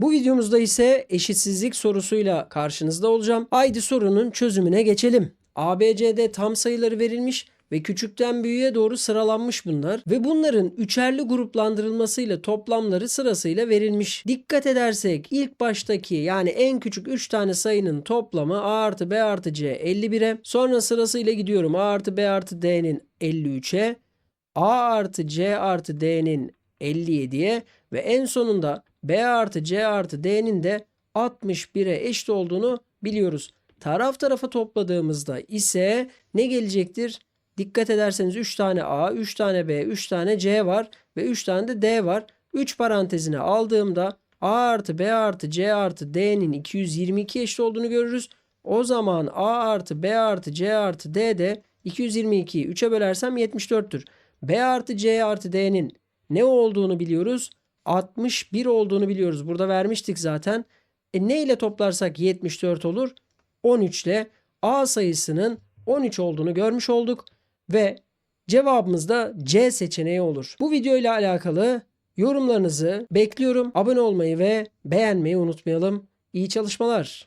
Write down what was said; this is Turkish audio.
Bu videomuzda ise eşitsizlik sorusuyla karşınızda olacağım. Haydi sorunun çözümüne geçelim. ABCD tam sayıları verilmiş ve küçükten büyüğe doğru sıralanmış bunlar ve bunların üçerli gruplandırılmasıyla toplamları sırasıyla verilmiş. Dikkat edersek ilk baştaki yani en küçük 3 tane sayının toplamı A artı B artı C 51'e sonra sırasıyla gidiyorum A artı B artı D'nin 53'e A artı C artı D'nin 57'ye ve en sonunda B artı C artı D'nin de 61'e eşit olduğunu biliyoruz. Taraf tarafa topladığımızda ise ne gelecektir? Dikkat ederseniz 3 tane A, 3 tane B, 3 tane C var ve 3 tane de D var. 3 parantezine aldığımda A artı B artı C artı D'nin 222 eşit olduğunu görürüz. O zaman A artı B artı C artı D de 222'yi 3'e bölersem 74'tür. B artı C artı D'nin ne olduğunu biliyoruz? 61 olduğunu biliyoruz. Burada vermiştik zaten. E ne ile toplarsak 74 olur? 13 ile A sayısının 13 olduğunu görmüş olduk ve cevabımız da C seçeneği olur. Bu video ile alakalı yorumlarınızı bekliyorum. Abone olmayı ve beğenmeyi unutmayalım. İyi çalışmalar.